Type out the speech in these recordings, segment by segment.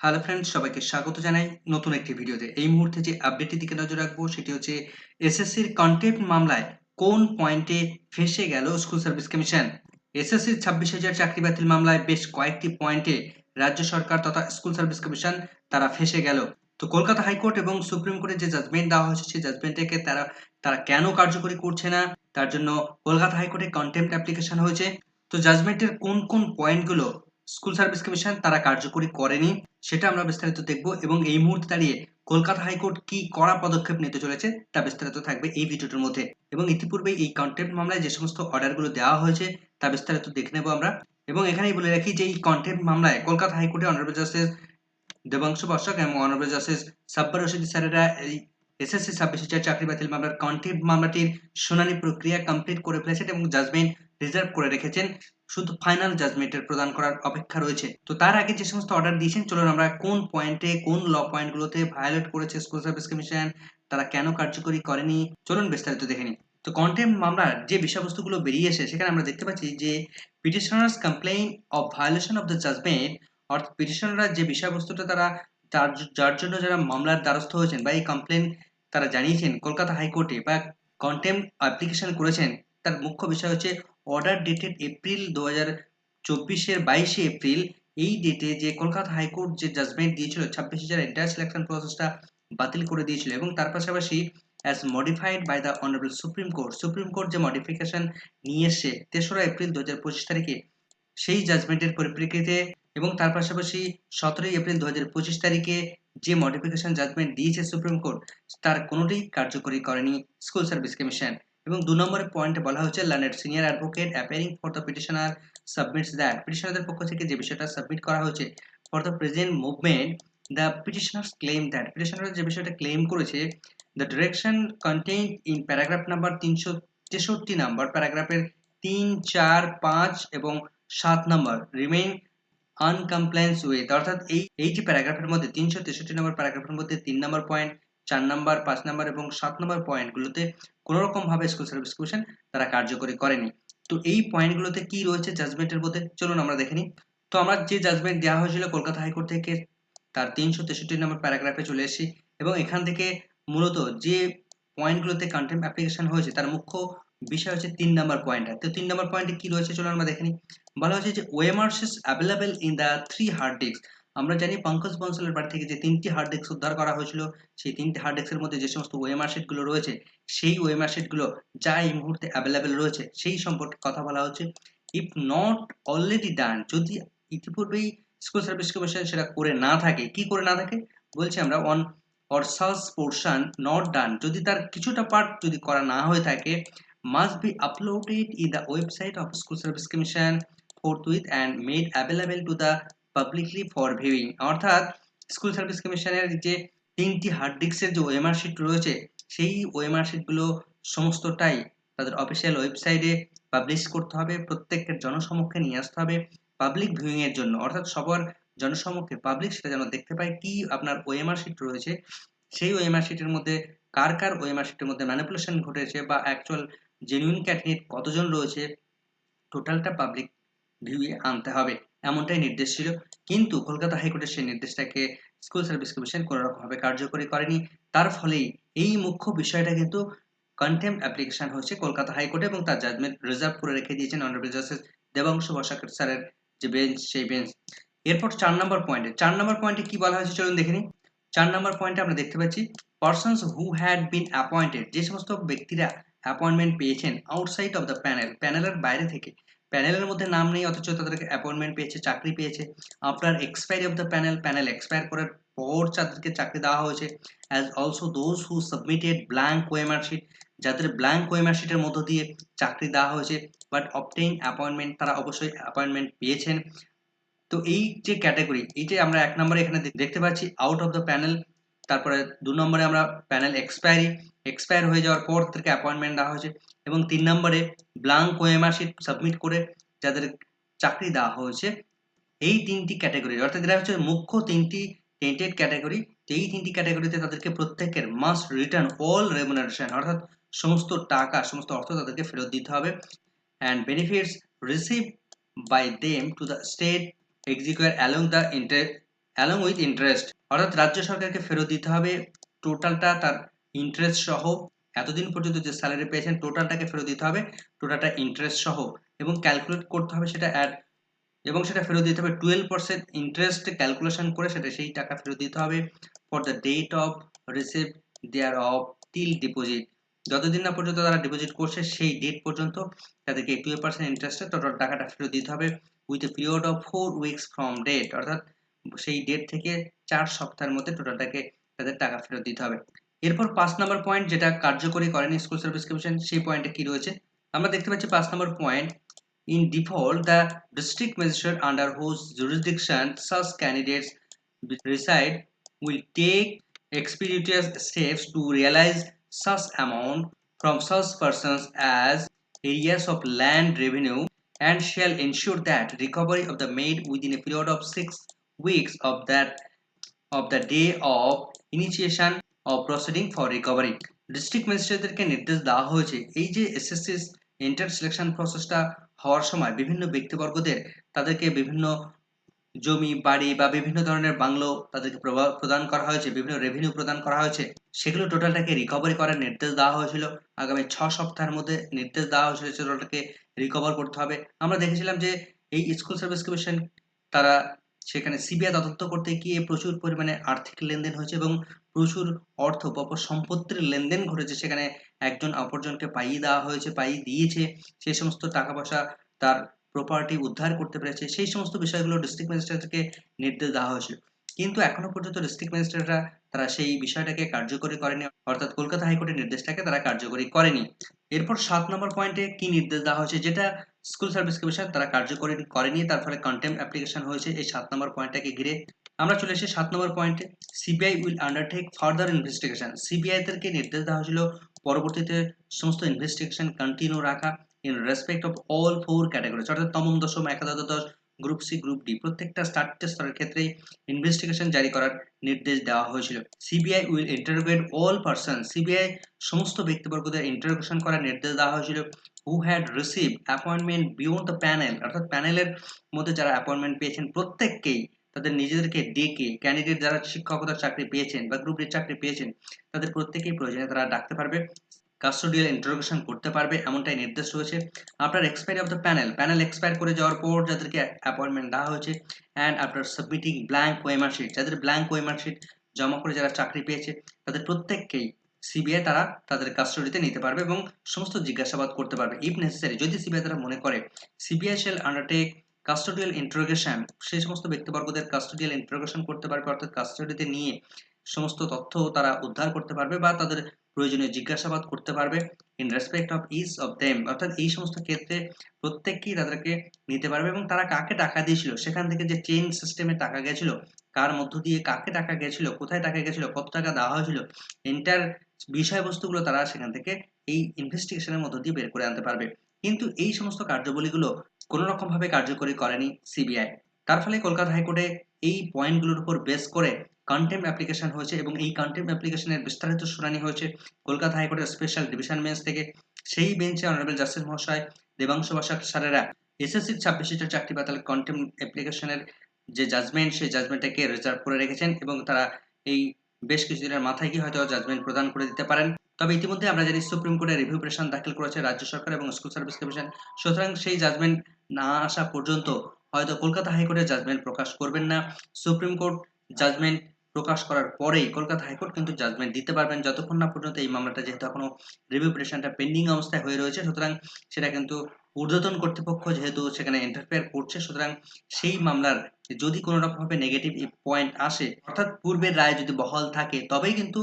Hello friends সবাইকে স্বাগত জানাই নতুন একটি ভিডিওতে। এই মুহূর্তে যে আপডেটটির দিকে নজর রাখব, সেটি হচ্ছে এসএসসির কন্টেম্প মামলায় কোন পয়েন্টে ফেসে গেল স্কুল সার্ভিস কমিশন এসএসসির ছাব্বিশ হাজার চাকরি বাতিল মামলায় বেশ কয়েকটি পয়েন্টে রাজ্য সরকার তথা স্কুল সার্ভিস কমিশন তারা ফেসে গেল। তো কলকাতা হাইকোর্ট এবং সুপ্রিম কোর্টে যে জাজমেন্ট দেওয়া হয়েছে, সেই জাজমেন্টটাকে তারা তারা কেন কার্যকরী করছে না? তার জন্য কলকাতা হাইকোর্টে কন্টেম্প অ্যাপ্লিকেশন হয়েছে। তো জাজমেন্টের কোন কোন পয়েন্টগুলো স্কুল সার্ভিস কমিশন তারা কার্যকরী করেনি, সেটা আমরা বিস্তারিত দেখব এবং এই মুহূর্তে দাঁড়িয়ে কলকাতা হাইকোর্ট কি কড়া পদক্ষেপ নিতে চলেছে তা বিস্তারিত থাকবে এই ভিডিওটির মধ্যে। এবং ইতিপূর্বে এই কন্টেম্প মামলায় যে সমস্ত অর্ডারগুলো দেওয়া হয়েছে তা বিস্তারিত দেখে নেব আমরা। এবং এখানেই বলে রাখি যে এই কন্টেম্প মামলায় কলকাতা হাইকোর্টে অনারেবল জাস্টিস দেবাংশু বর্ষক এবং অনারেবল জাস্টিস সাব্বার রশিদ স্যারেরা এই এসএসসি হাজার চাকরি বাতিল মামলার কন্টেম্প মামলাটির শুনানি প্রক্রিয়া কমপ্লিট করে ফেলেছেন এবং জাজমেন্ট রিজার্ভ করে রেখেছেন। শুধু ফাইনাল জাজমেন্টের প্রদান করার অপেক্ষা রয়েছে। তো তার আগে যে সমস্ত অর্ডার দিয়েছেন, চলুন আমরা কোন পয়েন্টে কোন ল পয়েন্টগুলোতে ভায়োলেট করেছে স্কুল সার্ভিস কমিশন তারা কেন কার্যকরী করেনি, চলুন বিস্তারিত দেখে নিই। তো কন্টেম্প মামলার যে বিষয়বস্তুগুলো বেরিয়ে এসে সেখানে আমরা দেখতে পাচ্ছি যে petitioners complain of violation of the judgment অর্থাৎ পিটিশনাররা যে বিষয়বস্তুটা তার যার জন্য যারা মামলার দ্বারস্থ হয়েছেন বা এই কমপ্লেন তারা জানিয়েছেন, কলকাতা হাইকোর্টে বা কন্টেম্প অ্যাপ্লিকেশন করেছেন, তার মুখ্য বিষয় হচ্ছে অর্ডার ডেটেড এপ্রিল দু হাজার চব্বিশের বাইশে এপ্রিল এই ডেটে যে কলকাতা হাইকোর্ট যে জাজমেন্ট দিয়েছিল, ছাব্বিশ হাজার এন্টায়ার সিলেকশন প্রসেসটা বাতিল করে দিয়েছিল এবং তার পাশাপাশি as modified by the honourable supreme court supreme court যে মডিফিকেশন নিয়ে এসে তেসরা এপ্রিল দু হাজার পঁচিশ তারিখে, সেই জাজমেন্টের পরিপ্রেক্ষিতে এবং তার পাশাপাশি সতেরোই এপ্রিল দু হাজার পঁচিশ তারিখে যে মডিফিকেশন জাজমেন্ট দিয়েছে সুপ্রিম কোর্ট তার কোনোটাই কার্যকরী করেনি স্কুল সার্ভিস কমিশন এবং দু নম্বরের পয়েন্টে বলা হচ্ছে learned senior advocate appearing for the petitioner submits that পিটিশনারদের পক্ষ থেকে যে বিষয়টা সাবমিট করা হয়েছে for the present movement the petitioners claim that petitioner যে বিষয়টা ক্লেম করেছে the direction contain in paragraph number তিনশো তেষট্টি নাম্বার প্যারাগ্রাফের তিন, চার, পাঁচ এবং সাত নম্বর রিমেইন আনকমপ্লেন্স উইথ অর্থাৎ এই এই যে প্যারাগ্রাফের মধ্যে, তিনশো তেষট্টি নম্বর প্যারাগ্রাফের মধ্যে তিন নম্বর পয়েন্ট চার নাম্বার, পাঁচ নাম্বার এবং সাত নম্বর পয়েন্টগুলোতে কোনো রকম ভাবে স্কুল সার্ভিস কমিশন তারা কার্যকরী করেনি। তো এই পয়েন্টগুলোতে কি রয়েছে জাজমেন্টের মধ্যে? চলুন আমরা দেখে নিই। তো আমার যে জাজমেন্ট দেওয়া হয়েছিল কলকাতা হাইকোর্ট থেকে, তার তিনশো তেষট্টি নম্বর প্যারাগ্রাফে চলে এসেছি এবং এখান থেকে মূলত যে পয়েন্টগুলোতে কন্টেম্প অ্যাপ্লিকেশন হয়েছে, তার মুখ্য বিষয় হচ্ছে তিন নম্বর পয়েন্টটা তো তিন নম্বর পয়েন্টে কি রয়েছে? চলুন আমরা দেখে নিই। বলা হয়েছে যে OMRs is available in the three hard disk আমরা জানি পঙ্কজ বনসলের বাড়ি থেকে যে তিনটি হার্ড ডিস্ক উদ্ধার করা হয়েছিল, সেই তিনটি হার্ড ডিস্কের মধ্যে যে সমস্ত ওয়েমার শিটগুলো রয়েছে, সেই ওয়েমার শিটগুলো যা এই মুহূর্তে অ্যাভেলেবেল রয়েছে, সেই সম্পর্কে কথা বলা হচ্ছে। ইফ নট অলরেডি ডান যদি ইতিপূর্বেই স্কুল সার্ভিস কমিশন সেটা করে না থাকে, কি করে না থাকে? বলছি আমরা on or search portion not done যদি তার কিছুটা পার্ট যদি করা না হয়ে থাকে must be be uploaded in the website of School Service Commission forthwith and made available to the publicly for viewing অর্থাৎ স্কুল সার্ভিস কমিশনের যে তিনটি হার্ড ডিস্কের যে ওএমআর শিট রয়েছে, সেই ওএমআর শিটগুলো সমস্তটাই তাদের অফিসিয়াল ওয়েবসাইটে পাবলিশ করতে হবে প্রত্যেকের জনসমক্ষে নিয়ে আসতে হবে পাবলিক ভিউইং এর জন্য। অর্থাৎ সবার জনসমক্ষে পাবলিক সেটা যেন দেখতে পায় কি আপনার ওএমআর শিট রয়েছে, সেই ওএমআর শিটের মধ্যে কার কার ওএমআর শিটের মধ্যে ম্যানিপুলেশন ঘটেছে বা অ্যাকচুয়াল জেনুইন ক্যান্ডিডেট কতজন রয়েছে টোটালটা পাবলিক ভিউয়ে আনতে হবে। এমনটাই নির্দেশ ছিল। কিন্তু কলকাতা হাইকোর্টের সেই নির্দেশটাকে স্কুল সার্ভিস কমিশন কোনো রকমভাবে কার্যকরী করেনি। তার ফলেই এই মুখ্য বিষয়টা কিন্তু কন্টেম্প অ্যাপ্লিকেশন হয়েছে কলকাতা হাইকোর্টে এবং তার জাজমেন্ট রিজার্ভ করে রেখে দিয়েছেন অনারেবল জাস্টিস দেবাংশু বসাকের স্যারের যে বেঞ্চ সেই বেঞ্চ এরপর চার নম্বর পয়েন্টে চার নম্বর পয়েন্টে কি বলা হয়েছে চলুন দেখে নিই। চার নম্বর পয়েন্টে আমরা দেখতে পাচ্ছি persons who had been appointed যে সমস্ত ব্যক্তিরা অ্যাপয়েন্টমেন্ট পেয়েছেন আউটসাইড অফ দ্য প্যানেল প্যানেলের বাইরে থেকে প্যানেলের মধ্যে নাম নেই, অথচ তাদেরকে অ্যাপয়েন্টমেন্ট পেয়েছে, চাকরি পেয়েছে। আপনার expiry of the panel panel expire করার পর তাদেরকে চাকরি দেওয়া হয়েছে। As also those who submitted blank OMR sheet যাদের ব্ল্যাঙ্ক ওয়েমার শিটের মধ্য দিয়ে চাকরি দেওয়া হয়েছে বাট অবটেইন অ্যাপয়েন্টমেন্ট তারা অবশ্যই অ্যাপয়েন্টমেন্ট পেয়েছেন। তো এই যে ক্যাটাগরি এই যে আমরা এক নম্বরে এখানে দেখতে পাচ্ছি আউট অফ দ্য প্যানেল তারপরে দু নম্বরে আমরা প্যানেল এক্সপায়ারি এক্সপায়ার হয়ে যাওয়ার পর তাদেরকে অ্যাপয়েন্টমেন্ট দেওয়া হয়েছে। এবং তিন নম্বরে ব্লাঙ্ক ওএমআর সাবমিট করে যাদের চাকরি দেওয়া হয়েছে, এই তিনটি ক্যাটাগরি অর্থাৎ এরা হচ্ছে মুখ্য তিনটি টেন্টেড ক্যাটাগরি এই তিনটি ক্যাটাগরিতে তাদেরকে প্রত্যেকের মাস্ট রিটার্ন অল রেমুনারেশন অর্থাৎ সমস্ত টাকা, সমস্ত অর্থ তাদেরকে ফেরত দিতে হবে and benefits receive by them to the state exchequer along the interest along with interest অর্থাৎ রাজ্য সরকারকে ফেরত দিতে হবে টোটালটা তার ইন্টারেস্ট সহ এতদিন পর্যন্ত যে স্যালারি পেয়েছেন টোটালটাকে ফেরত দিতে হবে টোটালটা ইন্টারেস্ট সহ এবং ক্যালকুলেট করতে হবে সেটা অ্যাড এবং সেটা ফেরত দিতে হবে টুয়েলভ পার্সেন্ট ইন্টারেস্ট ক্যালকুলেশন করে সেটা সেই টাকা ফেরত দিতে হবে for the date of receive thereof till deposit যতদিন না পর্যন্ত তারা ডিপোজিট করছে, সেই ডেট পর্যন্ত তাদেরকে টুয়েলভ পার্সেন্ট ইন্টারেস্টে টোটাল টাকাটা ফেরত দিতে হবে with a period of four weeks from date অর্থাৎ সেই ডেট থেকে চার সপ্তাহের মধ্যে টোটালটাকে তাদের টাকা ফেরত দিতে হবে। এরপর পাঁচ নম্বর পয়েন্ট যেটা কার্যকরী করেন স্কুল সার্ভিস কমিশন সেই পয়েন্টে কি রয়েছে? আমরা দেখতে পাচ্ছি পাঁচ নম্বর point in default the district magistrate under whose jurisdiction such candidate reside will take expeditious steps to realise such amount from such persons as arrears of land revenue and shall ensure that recovery of the made within a period of six weeks of that of the day of initiation proceeding for recovery. District ম্যাজিস্ট্রেটদেরকে নির্দেশ দেওয়া হয়েছে, এই যে SSC enter selection প্রসেসটা হওয়ার সময় বিভিন্ন ব্যক্তিবর্গদের তাদেরকে বিভিন্ন জমি, বাড়ি বা বিভিন্ন ধরনের বাংলো তাদেরকে প্রদান করা হয়েছে, বিভিন্ন রেভিনিউ প্রদান করা হয়েছে, সেগুলো টোটালটাকে রিকভারি করার নির্দেশ দেওয়া হয়েছিল। আগামী ছ সপ্তাহের মধ্যে নির্দেশ দেওয়া হয়েছিল টোটালটাকে রিকভার করতে হবে। আমরা দেখেছিলাম যে এই স্কুল সার্ভিস কমিশন তারা সেখানে সিবিআই তদন্ত করতে গিয়ে প্রচুর পরিমাণে আর্থিক লেনদেন হয়েছে এবং প্রচুর অর্থ বা সম্পত্তির লেনদেন ঘটেছে। সেখানে একজন অপরজনকে পাইয়ে দেওয়া হয়েছে, পাইয়ে দিয়েছে। সেই সমস্ত টাকা পয়সা তার প্রপার্টি উদ্ধার করতে পেরেছে। সেই সমস্ত বিষয়গুলো ডিস্ট্রিক্ট ম্যাজিস্ট্রেটকে নির্দেশ দেওয়া হয়েছিল কিন্তু এখনও পর্যন্ত ডিস্ট্রিক্ট ম্যাজিস্ট্রেটরা তারা সেই বিষয়টাকে কার্যকরী করেনি। অর্থাৎ কলকাতা হাইকোর্টের নির্দেশটাকে তারা কার্যকরী করেনি। এরপর সাত নম্বর পয়েন্টে কি নির্দেশ দেওয়া হয়েছে? যেটা স্কুল সার্ভিস কমিশন তারা কার্যকরী করেনি, তার ফলে কন্টেম্প অ্যাপ্লিকেশন হয়েছে এই সাত নম্বর পয়েন্টটাকে ঘিরে। আমরা চলে এসেছি সাত নম্বর পয়েন্টে CBI will undertake further investigation CBI দেরকে নির্দেশ দেওয়া হয়েছিল পরবর্তীতে সমস্ত ইনভেস্টিগেশন কন্টিনিউ রাখা in respect of all four categories অর্থাৎ তমম দশম, একাদশ দশ গ্রুপ সি গ্রুপ ডি প্রত্যেকটা চারটে স্তরের ক্ষেত্রেই ইনভেস্টিগেশন জারি করার নির্দেশ দেওয়া হয়েছিল। CBI will interrogate all person CBI সমস্ত ব্যক্তিবর্গদের ইন্টারোগেশন করার নির্দেশ দেওয়া হয়েছিল। Who had receive appointment beyond the panel অর্থাৎ প্যানেলের মধ্যে যারা অ্যাপয়েন্টমেন্ট পেয়েছেন প্রত্যেককেই, তাদের নিজেদেরকে ডেকে ক্যান্ডিডেট যারা শিক্ষকতার চাকরি পেয়েছেন বা গ্রুপ চাকরি পেয়েছেন, তাদের প্রত্যেকেই প্রয়োজনে তারা ডাকতে পারবে কাস্টোডিয়াল ইন্টারোগেশন করতে পারবে, এমনটাই নির্দেশ রয়েছে। After expiry of the panel panel expire করে যাওয়ার পর যাদেরকে অ্যাপয়েন্টমেন্ট দেওয়া হয়েছে and after submitting blank OMR sheet যাদের ব্ল্যাঙ্ক ওয়েমার শিট জমা করে যারা চাকরি পেয়েছে, তাদের প্রত্যেককেই সিবিআই তারা তাদের কাস্টডিতে নিতে পারবে এবং সমস্ত জিজ্ঞাসাবাদ করতে পারবে ইফ নেসেসারি যদি সিবিআই তারা মনে করে CBI shall undertake custodial interrogation সেই সমস্ত ব্যক্তিবর্গদের কাস্টোডিয়াল ইন্টারোগেশন করতে পারবে, অর্থাৎ কাস্টডিতে নিয়ে সমস্ত তথ্য তারা উদ্ধার করতে পারবে বা তাদের প্রয়োজনীয় জিজ্ঞাসাবাদ করতে পারবে in respect of each of them অর্থাৎ এই সমস্ত ক্ষেত্রে প্রত্যেককেই তাদেরকে নিতে পারবে এবং তারা কাকে টাকা দিয়েছিল, সেখান থেকে যে চেইন সিস্টেমে টাকা গেছিল, কার মধ্য দিয়ে কাকে টাকা গেছিল, কোথায় টাকা গেছিল, কত টাকা দেওয়া হয়েছিল এন্টার বিষয়বস্তুগুলো তারা সেখান থেকে এই ইনভেস্টিগেশনের মধ্য দিয়ে বের করে আনতে পারবে। কিন্তু এই সমস্ত কার্যাবলীগুলো কোনো রকম ভাবে কার্যকরী করেনি সিবিআই তার ফলে কলকাতা হাইকোর্টে এই পয়েন্টগুলোর উপর বেস করে কন্টেম্প অ্যাপ্লিকেশন হয়েছে এবং এই কন্টেম্প অ্যাপ্লিকেশনের বিস্তারিত শুনানি হয়েছে কলকাতা হাইকোর্টের স্পেশাল ডিভিশন বেঞ্চ থেকে। সেই বেঞ্চে অনারেবল জাস্টিস মহাশয় দেবাংশু বসাক স্যারেরা এসএসসির ছাব্বিশ সিটের চাকরি বাতিল কন্টেম্প অ্যাপ্লিকেশনের যে জাজমেন্ট সেই জাজমেন্টটাকে রিজার্ভ করে রেখেছেন এবং তারা এই বেশ কিছুদিনের মাথায় কি হয়তো জাজমেন্ট প্রদান করে দিতে পারেন। তবে ইতিমধ্যে আমরা জানি সুপ্রিম কোর্টে রিভিউ পিটিশন দাখিল করেছে রাজ্য সরকার এবং স্কুল সার্ভিস কমিশন সুতরাং সেই জাজমেন্ট না আসা পর্যন্ত হয়তো কলকাতা হাইকোর্টের জাজমেন্ট প্রকাশ করবেন না। সুপ্রিম কোর্ট জাজমেন্ট প্রকাশ করার পরেই কলকাতা হাইকোর্ট কিন্তু জাজমেন্ট দিতে পারবেন। যতক্ষণ না পর্যন্ত এই মামলাটা যেহেতু এখনও রিভিউ পিটিশনটা পেন্ডিং অবস্থায় হয়ে রয়েছে, সুতরাং সেটা কিন্তু ঊর্ধ্বতন কর্তৃপক্ষ যেহেতু সেখানে ইন্টারফেয়ার করছে, সুতরাং সেই মামলার যদি কোনো রকমভাবে নেগেটিভ পয়েন্ট আসে, অর্থাৎ পূর্বের রায় যদি বহাল থাকে, তবেই কিন্তু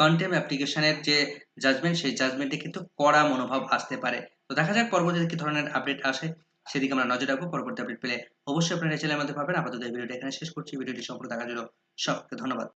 কন্টেম অ্যাপ্লিকেশনের যে জাজমেন্ট সেই জাজমেন্টে কিন্তু কড়া মনোভাব আসতে পারে। তো দেখা যাক পরবর্তীতে কি ধরনের আপডেট আসে। সেদিকে আমরা নজর রাখব। পরবর্তী আপডেট পেলে অবশ্যই আপনারা চ্যানেলের মধ্যে পাবেন। আপাতত এই ভিডিওটা এখানে শেষ করছি। ভিডিওটি সম্পূর্ণ দেখার জন্য সকলকে ধন্যবাদ।